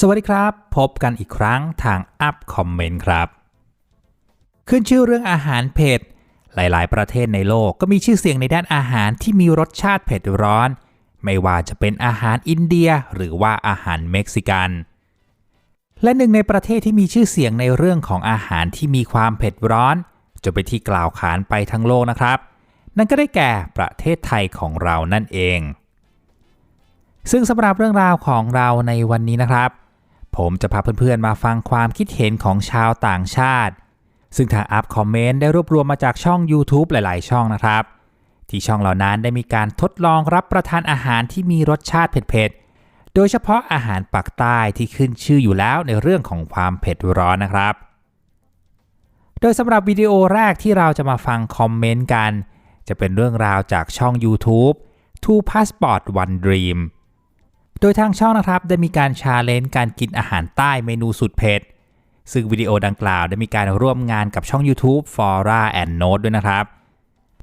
สวัสดีครับ พบกันอีกครั้งทางอัพคอมเมนต์ครับ ขึ้นชื่อเรื่องอาหารเผ็ด หลาย ๆ ประเทศในโลกก็มีชื่อเสียงในด้านอาหารที่มีรสชาติเผ็ดร้อน ไม่ว่าจะเป็นอาหารอินเดียหรือว่าอาหารเม็กซิกัน และหนึ่งในประเทศที่มีชื่อเสียงในเรื่องของอาหารที่มีความเผ็ดร้อนจนเป็นที่กล่าวขานไปทั้งโลกนะครับ นั่นก็ได้แก่ประเทศไทยของเรานั่นเอง ซึ่งสำหรับเรื่องราวของเราในวันนี้นะครับ ผมจะพาเพื่อนๆ มาฟังความคิดเห็นของชาวต่างชาติ ซึ่งทางอัพคอมเมนต์ได้รวบรวมมาจากช่อง YouTube หลายๆ ช่องนะครับ ที่ช่องเหล่านั้นได้มีการทดลองรับประทานอาหารที่มีรสชาติเผ็ดๆ โดยเฉพาะอาหารปักใต้ที่ขึ้นชื่ออยู่แล้วในเรื่องของความเผ็ดร้อนนะครับ โดยสำหรับวิดีโอแรกที่เราจะมาฟังคอมเมนต์กัน จะเป็นเรื่องราวจากช่อง YouTube Two Passport One Dream โดยทางช่องนะครับได้มีการชาเลนจ์การกินอาหารใต้เมนูสุดเผ็ด ซึ่งวิดีโอดังกล่าวได้มีการร่วมงานกับช่อง YouTube Fora and Note ด้วยนะครับ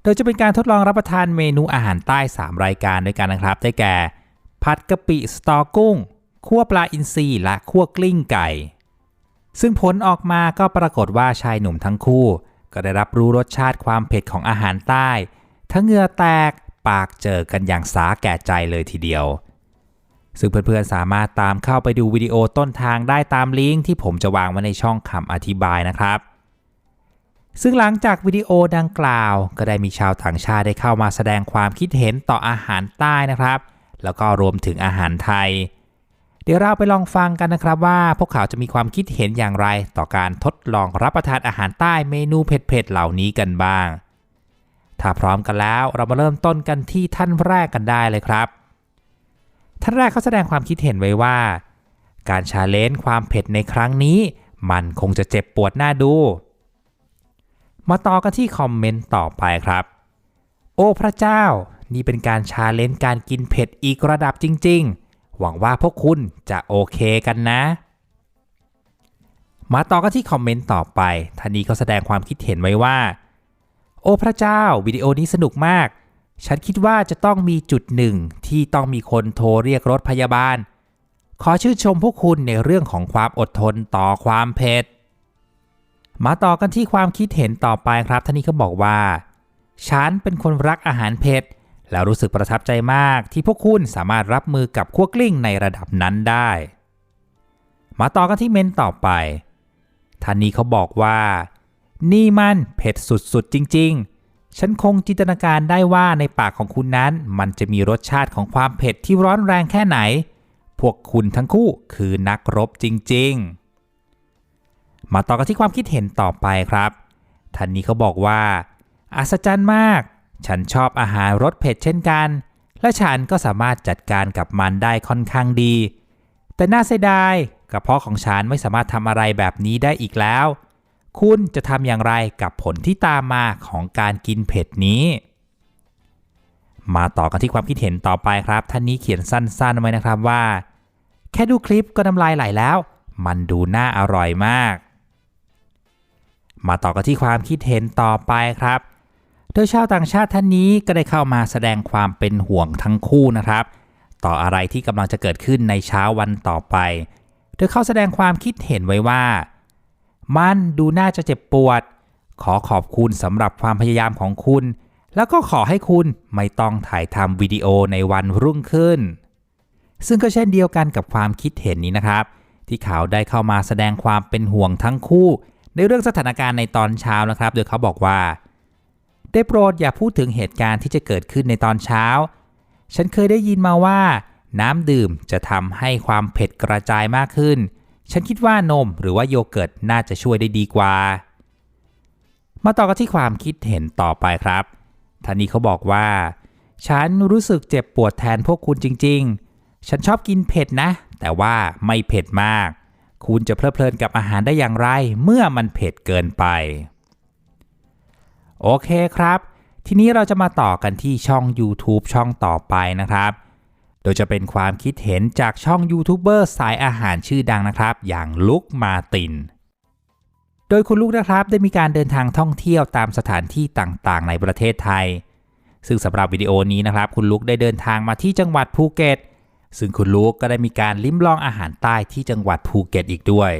โดยจะเป็นการทดลองรับประทานเมนูอาหารใต้ 3 รายการด้วยกันนะครับ ได้แก่ ผัดกะปิสตอกุ้งคั่วปลาอินทรีและคั่วกลิ้งไก่ ซึ่งผลออกมาก็ปรากฏว่าชายหนุ่มทั้งคู่ ก็ได้รับรู้รสชาติความเผ็ดของอาหารใต้ ทั้งเหงื่อแตกปากเจอกันอย่างสาแก่ใจเลยทีเดียว ซึ่งเพื่อนๆสามารถตามเข้าไปดูวิดีโอต้นทางได้ตามลิงก์ที่ผมจะวางไว้ในช่องคำอธิบายนะครับ ซึ่งหลังจากวิดีโอดังกล่าว ก็ได้มีชาวต่างชาติได้เข้ามาแสดงความคิดเห็นต่ออาหารใต้นะครับ แล้วก็รวมถึงอาหารไทย เดี๋ยวเราไปลองฟังกันนะครับว่าพวกเขาจะมีความคิดเห็นอย่างไร ต่อการทดลองรับประทานอาหารใต้เมนูเผ็ดๆเหล่านี้กันบ้าง ถ้าพร้อมกันแล้วเรามาเริ่มต้นกันที่ท่านแรกกันได้เลยครับ ท่านแรกเขาแสดงความคิดเห็นไว้ว่า การชาเลนจ์ความเผ็ดในครั้งนี้ มันคงจะเจ็บปวดหน้าดู มาต่อกันที่คอมเมนต์ต่อไปครับ โอ้พระเจ้า นี่เป็นการชาเลนจ์การกินเผ็ดอีกระดับจริง ๆ หวังว่าพวกคุณจะโอเคกันนะ มาต่อกันที่คอมเมนต์ต่อไปท่านนี้เขาแสดงความคิดเห็นไว้ว่า โอ้พระเจ้าวิดีโอนี้สนุกมาก ฉันคิดว่าจะต้องมีจุดหนึ่งที่ต้องมีคนโทรเรียกรถพยาบาล ขอชื่นชมพวกคุณในเรื่องของความอดทนต่อความเผ็ด มาต่อกันที่ความคิดเห็นต่อไปครับท่านนี้เขาบอกว่า ฉันเป็นคนรักอาหารเผ็ดแล้วรู้สึกประทับใจมากที่พวกคุณสามารถรับมือกับขั้วกลิ้งในระดับนั้นได้ มาต่อกันที่เมนต่อไปท่านนี้เขาบอกว่า นี่มันเผ็ดสุดๆจริง ๆ ฉันคงจินตนาการได้ว่าในปากของคุณนั้น มันจะมีรสชาติของความเผ็ดที่ร้อนแรงแค่ไหน พวกคุณทั้งคู่คือนักรบจริงๆ มาต่อกันที่ความคิดเห็นต่อไปครับท่านนี้เขาบอกว่า อัศจรรย์มาก ฉันชอบอาหารรสเผ็ดเช่นกัน และฉันก็สามารถจัดการกับมันได้ค่อนข้างดี แต่น่าเสียดายกระเพาะของฉันไม่สามารถทำอะไรแบบนี้ได้อีกแล้ว คุณจะทำอย่างไรกับผลที่ตามมาของการกินเผ็ดนี้ มาต่อกันที่ความคิดเห็นต่อไปครับ ท่านนี้เขียนสั้นๆไว้นะครับว่า แค่ดูคลิปก็น้ำลายไหลแล้ว มันดูน่าอร่อยมาก มาต่อกันที่ความคิดเห็นต่อไปครับ โดยชาวต่างชาติท่านนี้ก็ได้เข้ามาแสดงความเป็นห่วงทั้งคู่นะครับ ต่ออะไรที่กำลังจะเกิดขึ้นในเช้าวันต่อไป โดยเขาแสดงความคิดเห็นไว้ว่า มันดูน่าจะเจ็บปวด ขอขอบคุณสำหรับความพยายามของคุณ แล้วก็ขอให้คุณไม่ต้องถ่ายทำวิดีโอในวันรุ่งขึ้น ซึ่งก็เช่นเดียวกันกับความคิดเห็นนี้นะครับ ที่เขาได้เข้ามาแสดงความเป็นห่วงทั้งคู่ ในเรื่องสถานการณ์ในตอนเช้านะครับ โดยเขาบอกว่า ได้โปรดอย่าพูดถึงเหตุการณ์ที่จะเกิดขึ้นในตอนเช้า ฉันเคยได้ยินมาว่า น้ำดื่มจะทำให้ความเผ็ดกระจายมากขึ้น ฉันคิดว่านมหรือว่าโยเกิร์ตน่าจะช่วยได้ดีกว่า มาต่อกันที่ความคิดเห็นต่อไปครับท่านนี้เขาบอกว่า ฉันรู้สึกเจ็บปวดแทนพวกคุณจริง ๆ ฉันชอบกินเผ็ดนะ แต่ว่าไม่เผ็ดมาก คุณจะเพลิดเพลินกับอาหารได้อย่างไร เมื่อมันเผ็ดเกินไป โอเคครับ ทีนี้เราจะมาต่อกันที่ช่อง YouTube ช่องต่อไปนะครับ โดยจะเป็นความคิดเห็นจากช่องยูทูบเบอร์สายอาหารชื่อดังนะครับ อย่างลุกมาติน โดยคุณลุกนะครับได้มีการเดินทางท่องเที่ยวตามสถานที่ต่างๆ ในประเทศไทย ซึ่งสำหรับวิดีโอนี้นะครับ คุณลุกได้เดินทางมาที่จังหวัดภูเก็ต ซึ่งคุณลูกก็ได้มีการลิ้มลองอาหารใต้ที่จังหวัดภูเก็ตอีกด้วย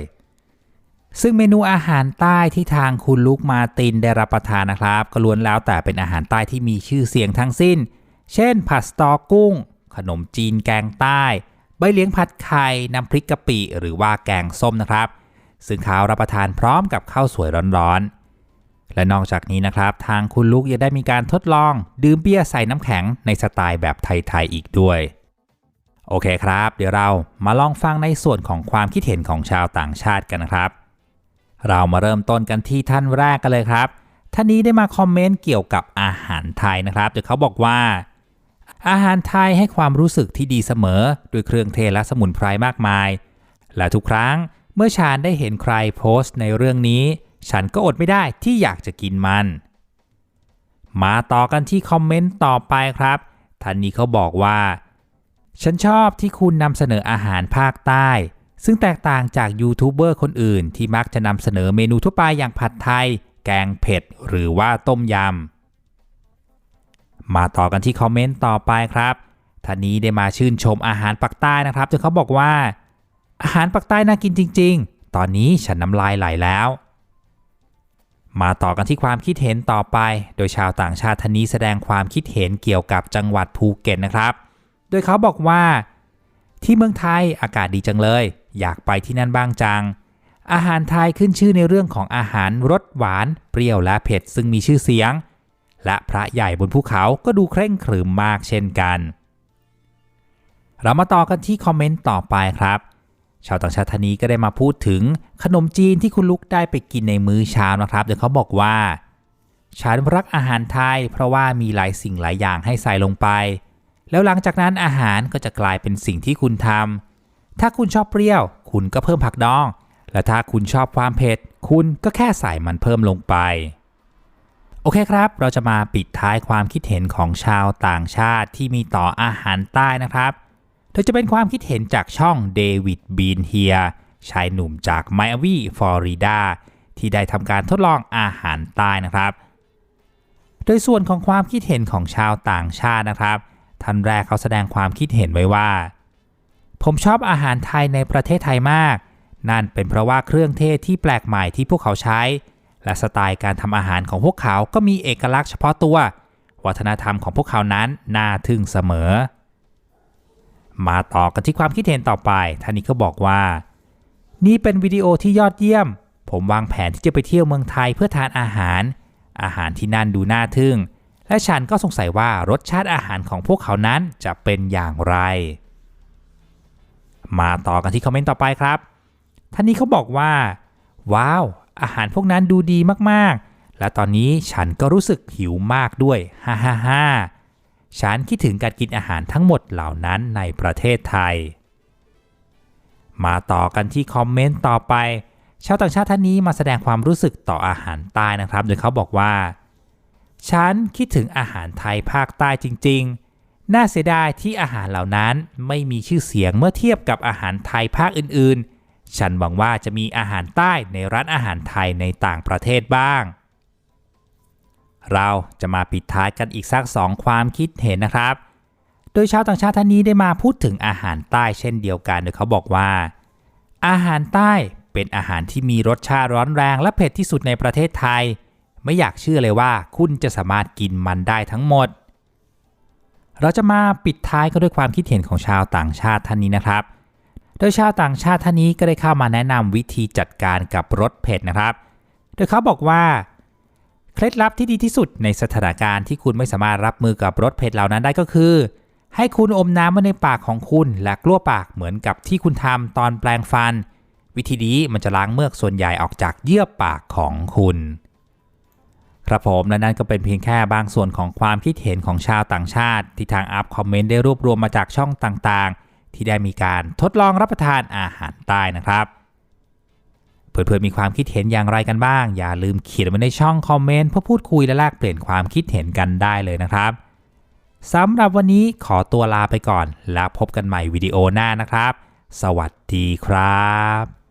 ซึ่งเมนูอาหารใต้ที่ทางคุณลูกมาตินได้รับประทานนะครับ ก็ล้วนแล้วแต่เป็นอาหารใต้ที่มีชื่อเสียงทั้งสิ้น เช่น ผัดสตอกุ้ง ขนมจีนแกงใต้ ใบเลี้ยงผัดไข่ น้ำพริกกะปิ หรือว่าแกงส้มนะครับ ซึ่งเขารับประทานพร้อมกับข้าวสวยร้อนๆ และนอกจากนี้นะครับ ทางคุณลูกยังได้มีการทดลอง ดื่มเบียร์ใส่น้ำแข็งในสไตล์แบบไทย ๆ อีกด้วยโอเคครับ เดี๋ยวเรามาลองฟังในส่วนของความคิดเห็นของชาวต่างชาติกันนะครับ เรามาเริ่มต้นกันที่ท่านแรกกันเลยครับ ท่านนี้ได้มาคอมเมนต์เกี่ยวกับอาหารไทยนะครับโดยเขาบอกว่า อาหารไทยให้ความรู้สึกที่ดีเสมอด้วยเครื่องเทศและสมุนไพรมากมาย และทุกครั้งเมื่อชานได้เห็นใครโพสต์ในเรื่องนี้ ฉันก็อดไม่ได้ที่อยากจะกินมัน มาต่อกันที่คอมเมนต์ต่อไปครับท่านนี้เขาบอกว่า ฉันชอบที่คุณนำเสนออาหารภาคใต้ ซึ่งแตกต่างจากยูทูบเบอร์คนอื่นที่มักจะนำเสนอเมนูทั่วไปอย่างผัดไทย แกงเผ็ด หรือว่าต้มยำ มาต่อกันที่คอมเมนต์ต่อไปครับท่านนี้ได้มาชื่นชมอาหารปักใต้นะครับจนเขาบอกว่า อาหารปักใต้น่ากินจริง ๆ ตอนนี้ฉันน้ำลายไหลแล้ว มาต่อกันที่ความคิดเห็นต่อไป โดยชาวต่างชาติท่านนี้แสดงความคิดเห็นเกี่ยวกับจังหวัดภูเก็ตนะครับ โดยเขาบอกว่า ที่เมืองไทยอากาศดีจังเลย อยากไปที่นั่นบ้างจัง อาหารไทยขึ้นชื่อในเรื่องของอาหารรสหวาน เปรี้ยวและเผ็ดซึ่งมีชื่อเสียง และพระใหญ่บนภูเขาก็ดูเคร่งขรึมมากเช่นกัน เรามาต่อกันที่คอมเมนต์ต่อไปครับ ชาวต่างชาติท่านนี้ก็ได้มาพูดถึงขนมจีนที่คุณลุกได้ไปกินในมื้อเช้านะครับโดยเขาบอกว่า ฉันรักอาหารไทย เพราะว่ามีหลายสิ่งหลายอย่างให้ใส่ลงไป แล้วหลังจากนั้นอาหารก็จะกลายเป็นสิ่งที่คุณทำถ้าคุณชอบเปรี้ยว คุณก็เพิ่มผักดอง และถ้าคุณชอบความเผ็ด คุณก็แค่ใส่มันเพิ่มลงไป โอเคครับ เราจะมาปิดท้ายความคิดเห็นของชาวต่างชาติที่มีต่ออาหารใต้นะครับ โดยจะเป็นความคิดเห็นจากช่องเดวิดบีนเฮียชายหนุ่มจากไมอาวีฟลอริดา ที่ได้ทำการทดลองอาหารใต้นะครับ โดยส่วนของความคิดเห็นของชาวต่างชาตินะครับ ท่านแรกเขาแสดงความคิดเห็นไว้ว่า ผมชอบอาหารไทยในประเทศไทยมาก นั่นเป็นเพราะว่าเครื่องเทศที่แปลกใหม่ที่พวกเขาใช้ และสไตล์การทำอาหารของพวกเขาก็มีเอกลักษณ์เฉพาะตัว วัฒนธรรมของพวกเขานั้นน่าทึ่งเสมอ มาต่อกันที่ความคิดเห็นต่อไปท่านนี้ก็บอกว่า นี่เป็นวิดีโอที่ยอดเยี่ยม ผมวางแผนที่จะไปเที่ยวเมืองไทยเพื่อทานอาหาร อาหารที่นั่นดูน่าทึ่ง และฉันก็สงสัยว่ารสชาติอาหารของพวกเขานั้นจะเป็นอย่างไร มาต่อกันที่คอมเมนต์ต่อไปครับท่านนี้เขาบอกว่า ว้าว อาหารพวกนั้นดูดีมากๆ และตอนนี้ฉันก็รู้สึกหิวมากด้วย ฮ่าฮ่าฮ่าฉันคิดถึงการกินอาหารทั้งหมดเหล่านั้นในประเทศไทย มาต่อกันที่คอมเมนต์ต่อไป ชาวต่างชาติท่านนี้มาแสดงความรู้สึกต่ออาหารใต้นะครับ โดยเขาบอกว่า ฉันคิดถึงอาหารไทยภาคใต้จริง ๆ น่าเสียดายที่อาหารเหล่านั้นไม่มีชื่อเสียงเมื่อเทียบกับอาหารไทยภาคอื่นๆ ฉันหวังว่าจะมีอาหารใต้ในร้านอาหารไทยในต่างประเทศบ้าง เราจะมาปิดท้ายกันอีกสักสองความคิดเห็นนะครับ โดยชาวต่างชาติท่านนี้ได้มาพูดถึงอาหารใต้เช่นเดียวกันโดยเขาบอกว่า อาหารใต้เป็นอาหารที่มีรสชาติร้อนแรงและเผ็ดที่สุดในประเทศไทย ไม่อยากเชื่อเลยว่าคุณจะสามารถกินมันได้ทั้งหมด เราจะมาปิดท้ายกันด้วยความคิดเห็นของชาวต่างชาติท่านนี้นะครับ โดยชาวต่างชาติท่านนี้ก็ได้เข้ามาแนะนำวิธีจัดการกับรสเผ็ดนะครับ โดยเขาบอกว่า เคล็ดลับที่ดีที่สุดในสถานการณ์ที่คุณไม่สามารถรับมือกับรสเผ็ดเหล่านั้นได้ก็คือ ให้คุณอมน้ำไว้ในปากของคุณและกลั้วปากเหมือนกับที่คุณทำตอนแปลงฟัน วิธีนี้มันจะล้างเมือกส่วนใหญ่ออกจากเยื่อปากของคุณครับผมและนั่นก็เป็นเพียงแค่บางส่วนของความคิดเห็นของชาวต่างชาติ ที่ทางอัพคอมเมนต์ได้รวบรวมมาจากช่องต่างๆ ที่ได้มีการทดลองรับประทานอาหารใต้นะครับเพื่อนๆมีความคิดเห็นอย่างไรกันบ้าง อย่าลืมเขียนไว้ในช่องคอมเมนต์เพื่อพูดคุยและแลกเปลี่ยนความคิดเห็นกันได้เลยนะครับสำหรับวันนี้ขอตัวลาไปก่อน แล้วพบกันใหม่วิดีโอหน้านะครับ สวัสดีครับ